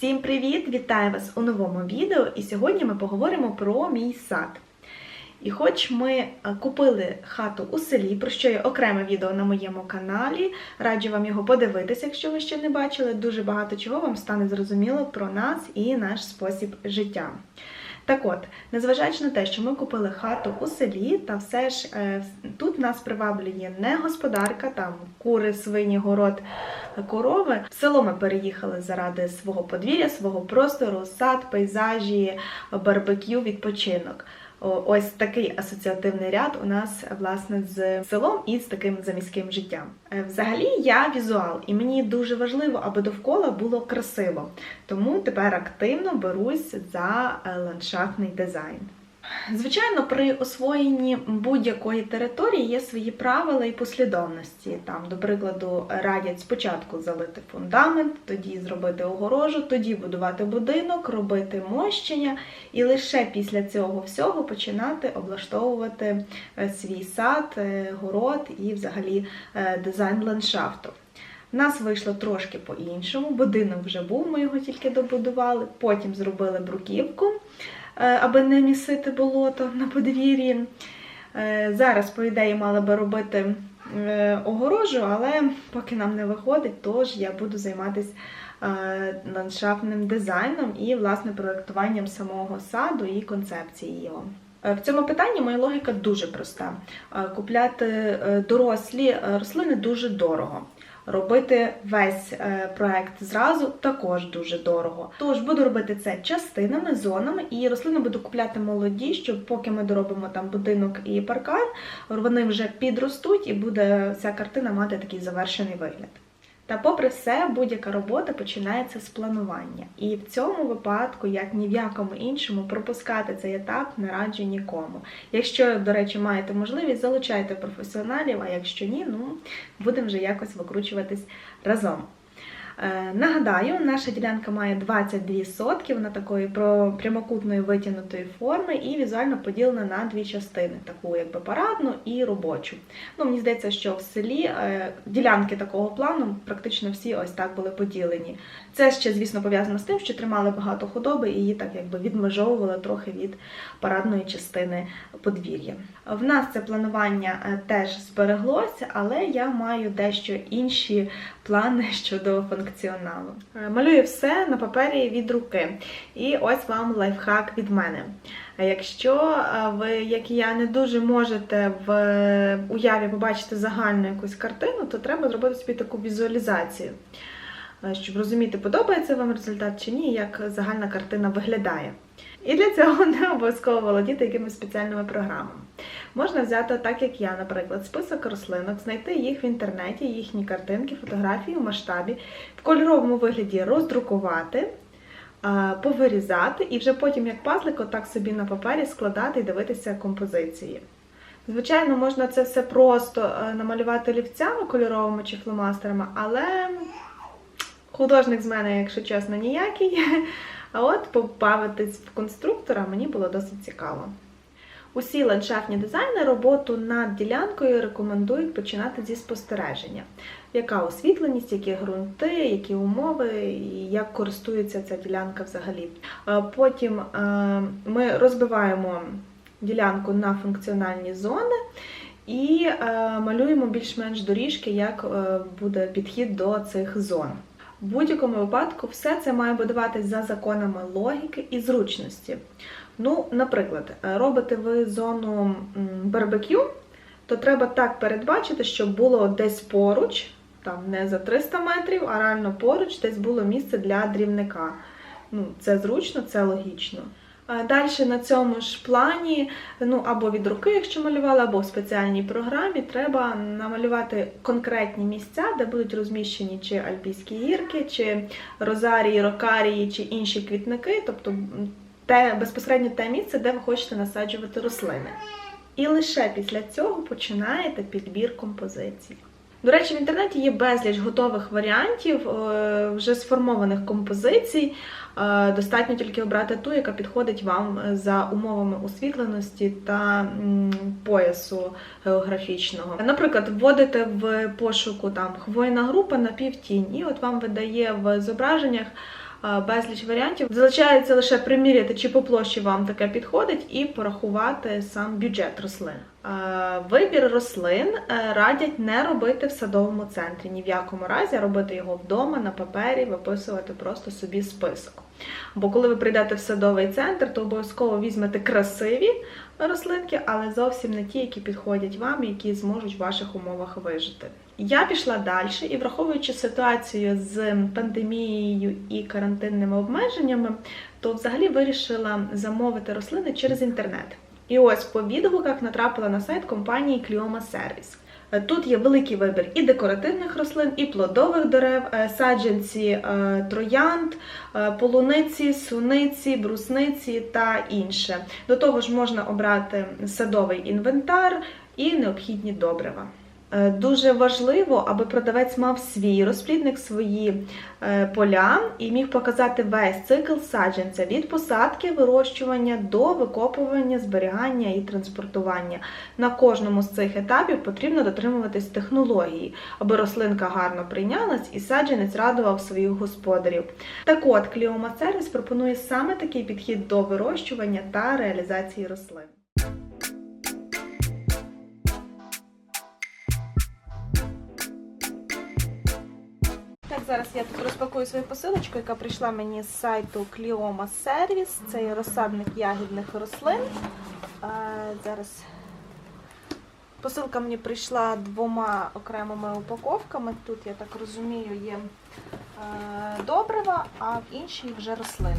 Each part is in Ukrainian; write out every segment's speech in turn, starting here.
Всім привіт! Вітаю вас у новому відео. І сьогодні ми поговоримо про мій сад. І хоч ми е, купили хату у селі, про що є окреме відео на моєму каналі, раджу вам його подивитися, якщо ви ще не бачили. Дуже багато чого вам стане зрозуміло про нас і наш спосіб життя. Так от, незважаючи на те, що ми купили хату у селі, та все ж е, тут нас приваблює не господарка, там кури, свині, город, корови. В село ми переїхали заради свого подвір'я, свого простору, сад, пейзажі, барбекю, відпочинок. Ось такий асоціативний ряд у нас власне з селом і з таким заміським життям. Е, Взагалі я візуал, і мені дуже важливо, аби довкола було красиво. Тому тепер активно берусь за е, ландшафтний дизайн. Звичайно, при освоєнні будь-якої території є свої правила і послідовності. Там, до прикладу, радять спочатку залити фундамент, тоді зробити огорожу, тоді будувати будинок, робити мощення, і лише після цього всього починати облаштовувати е, свій сад, е, город і взагалі е, дизайн ландшафту. У нас вийшло трошки по-іншому. Будинок вже був, ми його тільки добудували. Потім зробили бруківку, аби не місити болото на подвір'ї. Е, Зараз, по ідеї, мала би робити е, огорожу, але поки нам не виходить, тож я буду займатися е, ландшафтним дизайном і, власне, проєктуванням самого саду і концепції його. Е, В цьому питанні моя логіка дуже проста. Е, Купляти е, дорослі е, рослини дуже дорого. Робити весь е, проект зразу також дуже дорого. Тож буду робити це частинами, зонами, і рослини буду купляти молоді, щоб поки ми доробимо там будинок і паркан, вони вже підростуть і буде вся картина мати такий завершений вигляд. Та попри все, будь-яка робота починається з планування. І в цьому випадку, як ні в якому іншому, пропускати цей етап не раджу нікому. Якщо, до речі, маєте можливість, залучайте професіоналів, а якщо ні, ну будемо вже якось викручуватись разом. Е, Нагадаю, наша ділянка має 22 сотки, вона такої прямокутної витягнутої форми і візуально поділена на дві частини: таку якби парадну і робочу. Ну, мені здається, що в селі е, ділянки такого плану практично всі ось так були поділені. Це ще, звісно, пов'язано з тим, що тримали багато худоби і її так якби відмежовували трохи від парадної частини подвір'я. В нас це планування е, теж збереглося, але я маю дещо інші плани щодо функціоналу. Е, Малюю все на папері від руки. І ось вам лайфхак від мене. Е, Якщо е, ви, як і я, не дуже можете в уяві побачити загальну якусь картину, то треба зробити собі таку візуалізацію, щоб розуміти, подобається вам результат чи ні, як загальна картина виглядає. І для цього не обов'язково володіти якимись спеціальними програмами. Можна взяти так, як я, наприклад, список рослинок, знайти їх в інтернеті, їхні картинки, фотографії в масштабі, в кольоровому вигляді роздрукувати, повирізати і вже потім, як пазлик, отак собі на папері складати і дивитися композиції. Звичайно, можна це все просто е, намалювати олівцями кольоровими чи фломастерами, але художник з мене, якщо чесно, ніякий. А от побавитись в конструктора мені було досить цікаво. Усі ландшафтні дизайни роботу над ділянкою рекомендують починати зі спостереження. Яка освітленість, які ґрунти, які умови, і як користується ця ділянка взагалі. Е, Потім е, ми розбиваємо ділянку на функціональні зони і е, малюємо більш-менш доріжки, як буде підхід до цих зон. В будь-якому випадку все це має будуватись за законами логіки і зручності. Ну, наприклад, е, робите ви зону барбекю, то треба так передбачити, щоб було десь поруч, там не за 300 метрів, а реально поруч десь було місце для дрівника. Ну, це зручно, це логічно. Далі на цьому ж плані, ну або від руки, якщо малювали, або в спеціальній програмі, треба намалювати конкретні місця, де будуть розміщені чи альпійські гірки, чи розарії, рокарії, чи інші квітники, тобто те безпосередньо те місце, де ви хочете насаджувати рослини. І лише після цього починаєте підбір композицій. До речі, в інтернеті є безліч готових варіантів е, вже сформованих композицій. Е, Достатньо тільки обрати ту, яка підходить вам за умовами освітленості та поясу географічного. Наприклад, вводите в пошуку там хвойна група на півтінь, і от вам видає в зображеннях е, безліч варіантів. Залишається лише приміряти, чи по площі вам таке підходить, і порахувати сам бюджет рослин. Вибір рослин е, радять не робити в садовому центрі. Ні в якому разі робити його вдома на папері, виписувати просто собі список. Бо коли ви прийдете в садовий центр, то обов'язково візьмете красиві рослинки, але зовсім не ті, які підходять вам, які зможуть в ваших умовах вижити. Я пішла далі і, враховуючи ситуацію з пандемією і карантинними обмеженнями, то взагалі вирішила замовити рослини через інтернет. І ось по відгуках натрапила на сайт компанії Clioma Service. Тут є великий вибір і декоративних рослин, і плодових дерев, е, саджанці е, троянд, е, полуниці, суниці, брусниці та інше. До того ж можна обрати садовий інвентар і необхідні добрива. Е, Дуже важливо, аби продавець мав свій розплідник, свої е, поля і міг показати весь цикл саджанця від посадки, вирощування до викопування, зберігання і транспортування. На кожному з цих етапів потрібно дотримуватись технології, аби рослинка гарно прийнялась і саджанець радував своїх господарів. Так от, Кліома пропонує саме такий підхід до вирощування та реалізації рослин. Так, зараз я тут розпакую свою посилочку, яка прийшла мені з сайту Clioma Service. Це є розсадник ягідних рослин. Зараз посилка мені прийшла двома окремими упаковками. Тут, я так розумію, є е, добрива, а в іншій вже рослини.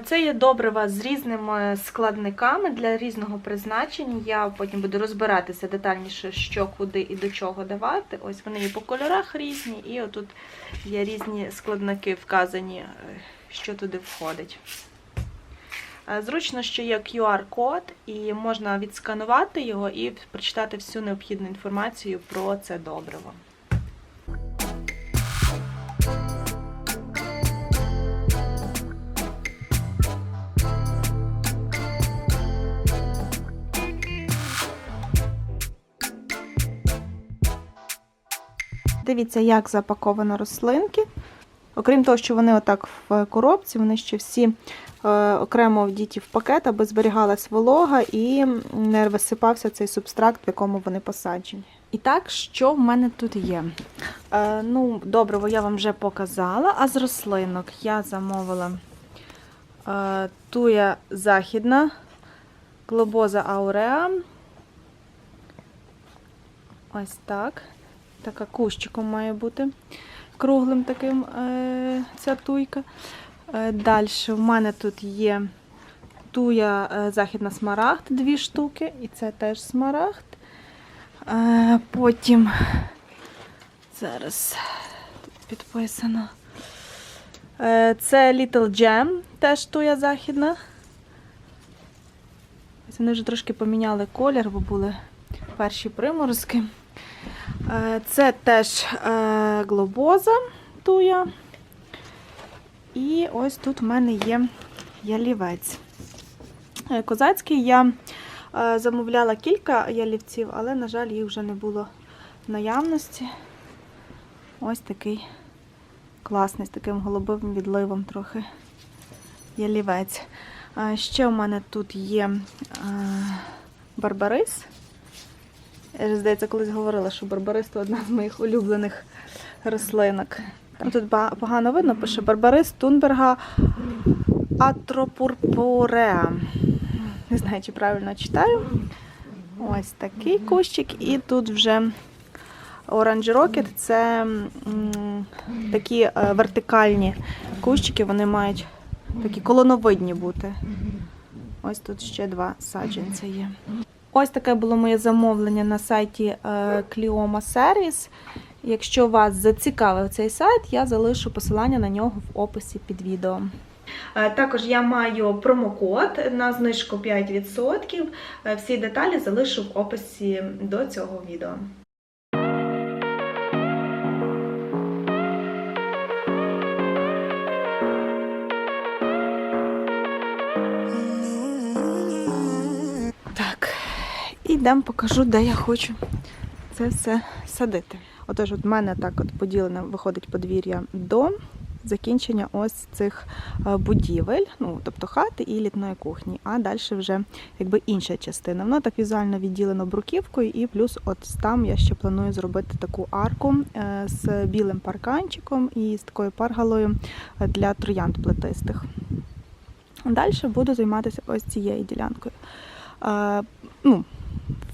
Це є добрива з різними складниками для різного призначення. Я потім буду розбиратися детальніше, що куди і до чого давати. Ось вони і по кольорах різні, і отут є різні складники вказані, е, що туди входить. Е, Зручно, що є QR-код, і можна відсканувати його і прочитати всю необхідну інформацію про це добриво. Дивіться, як запаковано рослинки. Окрім того, що вони отак в коробці, вони ще всі е, окремо вдіті в пакет, аби зберігалась волога і не висипався цей субстракт, в якому вони посаджені. І так, що в мене тут є? Е, ну, добриво я вам вже показала, а з рослинок я замовила е, туя західна, глобоза ауреа. Ось так. Така кущиком має бути круглим таким е, ця туйка. Е, Далі в мене тут є туя е, західна смарагд, дві штуки, і це теж смарагд. Потім зараз тут підписано. Це Little Gem, теж туя західна. Ось Вони вже трошки поміняли колір, бо були перші приморозки. Е, Це теж е, глобоза туя. І ось тут в мене є ялівець. Е, Козацький я замовляла кілька ялівців, але, на жаль, їх вже не було в наявності. Ось такий класний, з таким голубим відливом трохи ялівець. Ще в мене тут є барбарис. Я ж, здається, колись говорила, що барбарис це одна з моїх улюблених рослинок. Там тут погано видно, пише барбарис Тунберга атропурпуреа. Не знаю, чи правильно читаю. Ось такий кущик. І тут вже Orange Rocket це такі е, вертикальні кущики, вони мають такі колоновидні бути. Ось тут ще два саджанця є. Ось таке було моє замовлення на сайті е, Clioma Service. Якщо вас зацікавив цей сайт, я залишу посилання на нього в описі під відео. Е, Також я маю промокод на знижку 5%. Е, Всі деталі залишу в описі до цього відео. Йдемо покажу, де я хочу це все садити. Отож, от в мене так от поділене виходить подвір'я до закінчення ось цих е, будівель, ну тобто хати і літної кухні. А далі вже якби інша частина. Воно так візуально відділено бруківкою, і плюс от там я ще планую зробити таку арку е, з білим парканчиком і з такою паргалою е, для троянд плетистих. Далі буду займатися ось цією ділянкою. Ну,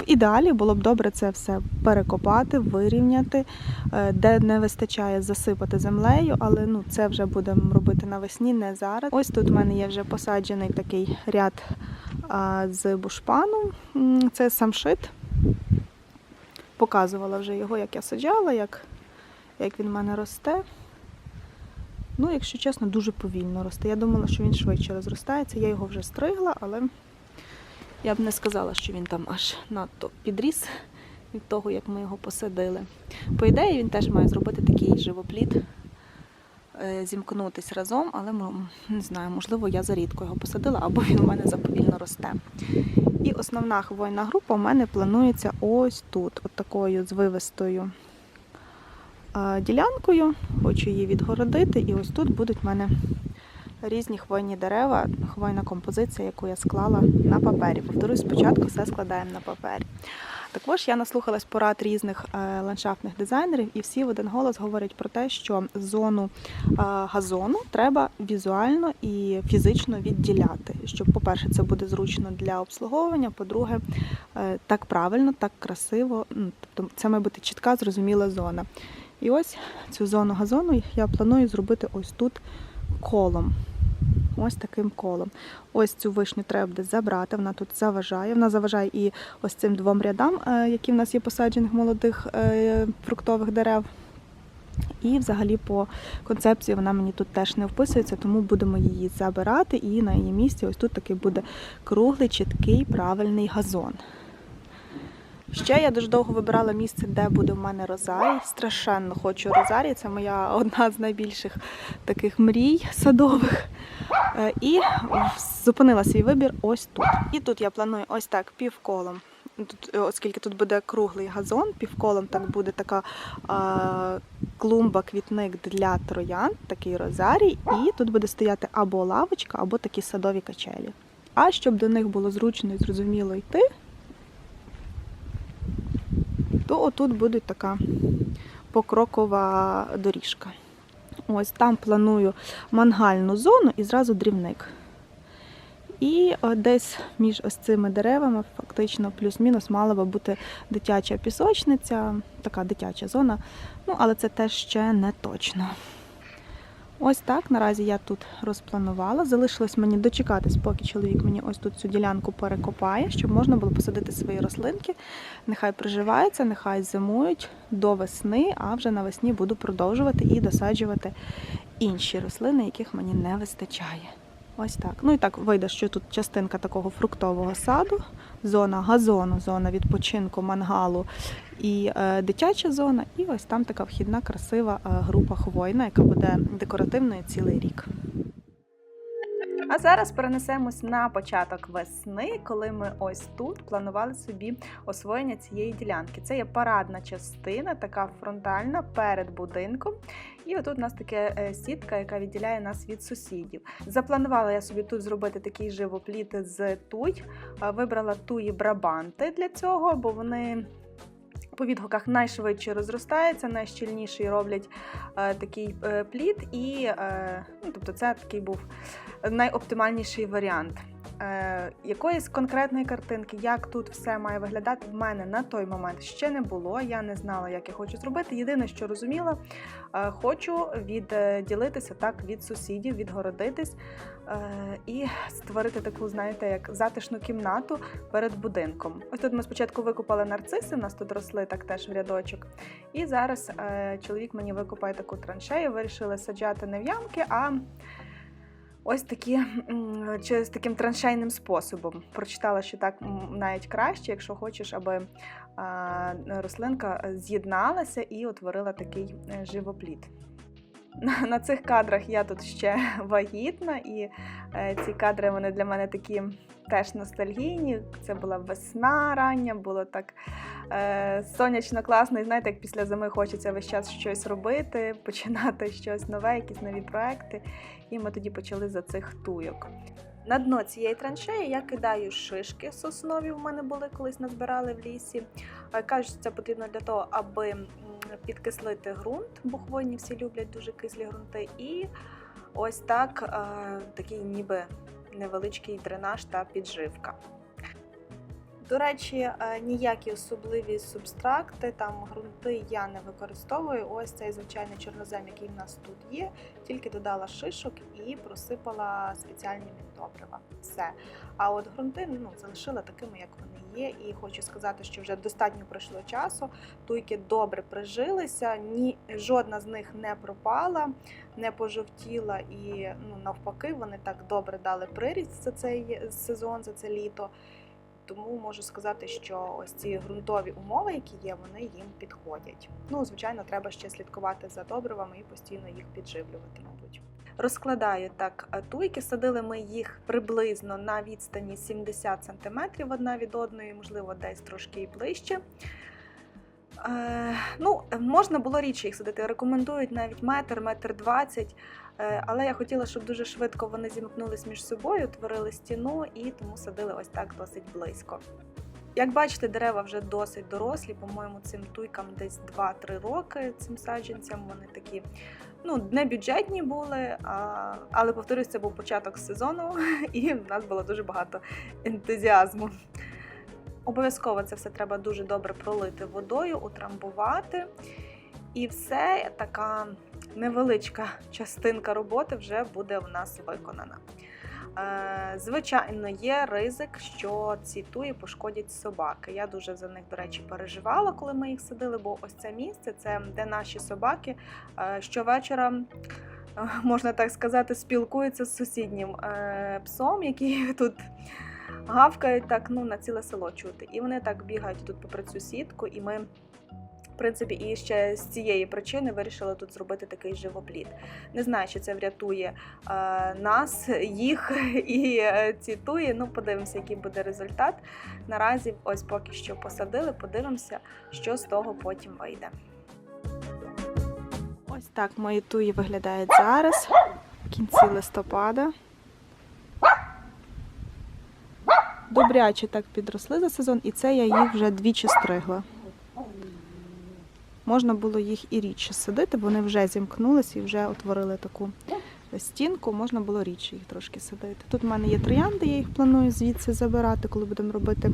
в ідеалі було б добре це все перекопати, вирівняти, е, де не вистачає засипати землею, але ну, це вже будемо робити навесні, не зараз. Ось тут в мене є вже посаджений такий ряд з бушпану. Це самшит. Показувала вже його, як я саджала, як, як він в мене росте. Ну, якщо чесно, дуже повільно росте. Я думала, що він швидше розростається. Я його вже стригла, але я б не сказала, що він там аж надто підріс від того, як ми його посадили. По ідеї, він теж має зробити такий живопліт, е, зімкнутись разом, але не знаю, можливо, я зарідко його посадила, або він у мене заповільно росте. І основна хвойна група у мене планується ось тут, от такою звивистою е, ділянкою. Хочу її відгородити, і ось тут будуть в мене різні хвойні дерева, хвойна композиція, яку я склала на папері. Повторюсь, спочатку все складаємо на папері. Також я наслухалась порад різних е, ландшафтних дизайнерів, і всі в один голос говорять про те, що зону е, газону треба візуально і фізично відділяти. Щоб, по-перше, це буде зручно для обслуговування. По-друге, е, так правильно, так красиво. ну, Тобто це має бути чітка, зрозуміла зона. І ось цю зону газону я планую зробити ось тут колом. Ось таким колом. Ось цю вишню треба буде забрати, вона тут заважає. Вона заважає і ось цим двом рядам, е, які в нас є посаджених молодих е, фруктових дерев. І взагалі по концепції вона мені тут теж не вписується, тому будемо її забирати. І на її місці ось тут такий буде круглий, чіткий, правильний газон. Ще я дуже довго вибирала місце, де буде в мене розарій. Страшенно хочу розарій. Це моя одна з найбільших таких мрій садових. Е, І зупинила свій вибір ось тут. І тут я планую ось так півколом. Тут, е, оскільки тут буде круглий газон, півколом так буде така е, клумба, квітник для троян, такий розарій, і тут буде стояти або лавочка, або такі садові качелі. А щоб до них було зручно і зрозуміло йти, то отут буде така покрокова доріжка. Ось там планую мангальну зону і зразу дрівник. І е, десь між ось цими деревами, фактично, плюс-мінус, мала би бути дитяча пісочниця, така дитяча зона. Ну, але це теж ще не точно. Ось так наразі я тут розпланувала. Залишилось мені дочекатись, поки чоловік мені ось тут цю ділянку перекопає, щоб можна було посадити свої рослинки. Нехай приживаються, нехай зимують до весни, а вже навесні буду продовжувати і досаджувати інші рослини, яких мені не вистачає. Ось так. Ну і так вийде, що тут частинка такого фруктового саду, зона газону, зона відпочинку, мангалу і е, дитяча зона. І ось там така вхідна красива е, група хвойна, яка буде декоративною цілий рік. А зараз перенесемось на початок весни, коли ми ось тут планували собі освоєння цієї ділянки. Це є парадна частина, така фронтальна перед будинком. І отут у нас таке е, сітка, яка відділяє нас від сусідів. Запланувала я собі тут зробити такий живопліт з туй. Вибрала туї брабанти для цього, бо вони. По відгуках найшвидше розростаються, найщільніший роблять е, такий е, плід, і е, ну, тобто це такий був найоптимальніший варіант. Е, якоїсь конкретної картинки, як тут все має виглядати, в мене на той момент ще не було. Я не знала, як я хочу зробити. Єдине, що розуміла, е, хочу відділитися так від сусідів, відгородитись е, і створити таку, знаєте, як затишну кімнату перед будинком. Ось тут ми спочатку викопали нарциси, у нас тут росли так теж в рядочок. І зараз е, чоловік мені викопає таку траншею. Вирішили саджати не в ямки, а Ось такі через таким траншейним способом. Прочитала, що так навіть краще, якщо хочеш, аби рослинка з'єдналася і утворила такий е, живоплід. На, цих кадрах я тут ще вагітна, і е, ці кадри вони для мене такі теж ностальгійні. Це була весна рання, було так е, сонячно, класно. І знаєте, як після зими хочеться весь час щось робити, починати щось нове, якісь нові проекти. І ми тоді почали за цих туйок. На дно цієї траншеї я кидаю шишки соснові. У мене були колись назбирали в лісі. Е, Кажуть, це потрібно для того, аби підкислити ґрунт, бо хвойні всі люблять дуже кислі ґрунти. І ось так е, такий ніби невеличкий дренаж та підживка. До речі, е, ніякі особливі субстракти, там ґрунти я не використовую. Ось цей звичайний чорнозем, який в нас тут є, тільки додала шишок і просипала спеціальні міндобрива. Все. А от ґрунти ну, залишила такими, як вони є. І хочу сказати, що вже достатньо пройшло часу. Туйки добре прижилися, ні, жодна з них не пропала, не пожовтіла і ну, навпаки, вони так добре дали приріст за цей сезон, за це літо. Тому можу сказати, що ось ці ґрунтові умови, які є, вони їм підходять. Ну, звичайно, треба ще слідкувати за добривами і постійно їх підживлювати, мабуть. Розкладаю так е, туйки, садили ми їх приблизно на відстані 70 см одна від одної, можливо, десь трошки і ближче. Е, ну, можна було рідше їх садити. Рекомендують навіть метр, метр двадцять. Е, Але я хотіла, щоб дуже швидко вони зімкнулись між собою, творили стіну і тому садили ось так досить близько. Як бачите, дерева вже досить дорослі, по-моєму, цим туйкам десь 2-3 роки цим саджанцям. Вони такі ну, не бюджетні були, а, але повторюсь, це був початок сезону, і в нас було дуже багато ентузіазму. Обов'язково це все треба дуже добре пролити водою, утрамбувати. І все, така невеличка частинка роботи вже буде в нас виконана. Е, Звичайно, є ризик, що ці туї пошкодять собаки. Я дуже за них, до речі, переживала, коли ми їх садили, бо ось це місце це де наші собаки е, щовечора. е, Можна так сказати, спілкуються з сусіднім псом, який тут гавкають так, ну на ціле село чути. І вони так бігають тут попри цю сітку, і ми, принципі, і ще з цієї причини вирішили тут зробити такий живопліт. Не знаю, чи це врятує е, нас, їх і е, ці туї. Ну, подивимося, який буде результат. Наразі, ось поки що посадили, подивимося, що з того потім вийде. Ось так мої туї виглядають зараз, в кінці листопада. Добряче так підросли за сезон, і це я їх вже двічі стригла. Можна було їх і рідше садити, вони вже зімкнулися і вже утворили таку стінку, можна було рідше їх трошки садити. Тут в мене є троянди, я їх планую звідси забирати, коли будемо робити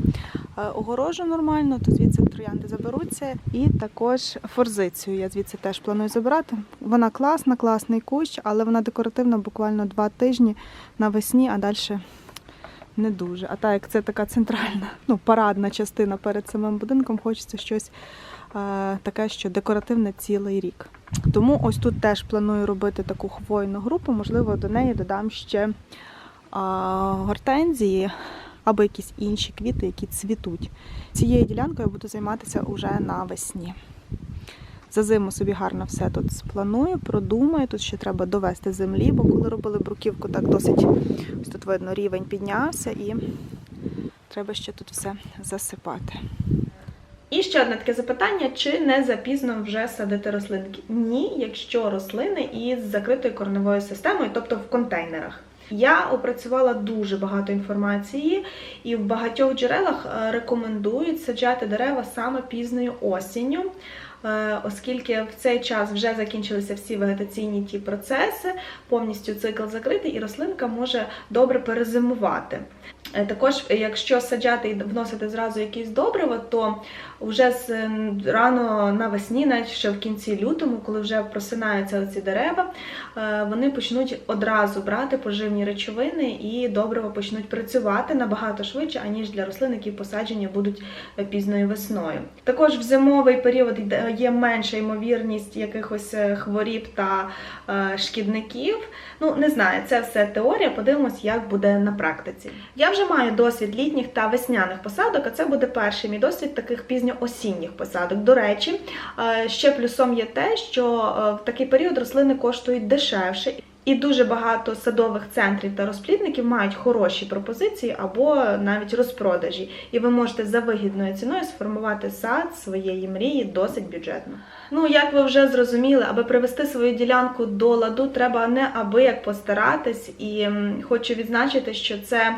е, огорожу нормально, то звідси троянди заберуться. І також форзицію я звідси теж планую забирати. Вона класна, класний кущ, але вона декоративна буквально два тижні навесні, а далі не дуже. А так як це така центральна, ну, парадна частина перед самим будинком, хочеться щось таке, що декоративне цілий рік. Тому ось тут теж планую робити таку хвойну групу, можливо, до неї додам ще гортензії або якісь інші квіти, які цвітуть. Цією ділянкою я буду займатися уже навесні. За зиму собі гарно все тут спланую, продумаю. Тут ще треба довести землі, бо коли робили бруківку, так досить ось тут видно, рівень піднявся і треба ще тут все засипати. І ще одне таке запитання: чи не запізно вже садити рослинки? Ні, якщо рослини із закритою корневою системою, тобто в контейнерах. Я опрацювала дуже багато інформації, і в багатьох джерелах е, рекомендують саджати дерева саме пізньою осінню, е, оскільки в цей час вже закінчилися всі вегетаційні ті процеси, повністю цикл закритий, і рослинка може добре перезимувати. Е, Також, якщо саджати і вносити зразу якісь добрива, то вже з рано навесні, навіть ще в кінці лютому, коли вже просинаються ці дерева, е, вони почнуть одразу брати поживні речовини і добрива почнуть працювати набагато швидше, аніж для рослин, які посаджені будуть е, пізньою весною. Також в зимовий період є менша ймовірність якихось е, хворіб та е, шкідників. Ну, не знаю, це все теорія. Подивимось, як буде на практиці. Я вже маю досвід літніх та весняних посадок, а це буде перший мій досвід таких пізньоосінніх посадок. До речі, е, ще плюсом є те, що е, в такий період рослини коштують дешевше. І дуже багато садових центрів та розплідників мають хороші пропозиції або навіть розпродажі. І ви можете за вигідною ціною сформувати сад своєї мрії досить бюджетно. Ну, як ви вже зрозуміли, аби привести свою ділянку до ладу, треба неабияк постаратись. І хочу відзначити, що це.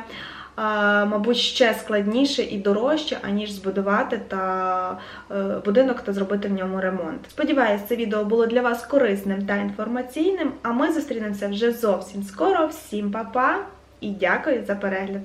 Мабуть, ще складніше і дорожче, аніж збудувати та е, будинок та зробити в ньому ремонт. Сподіваюсь, це відео було для вас корисним та інформаційним. А ми зустрінемося вже зовсім скоро. Всім па-па і дякую за перегляд!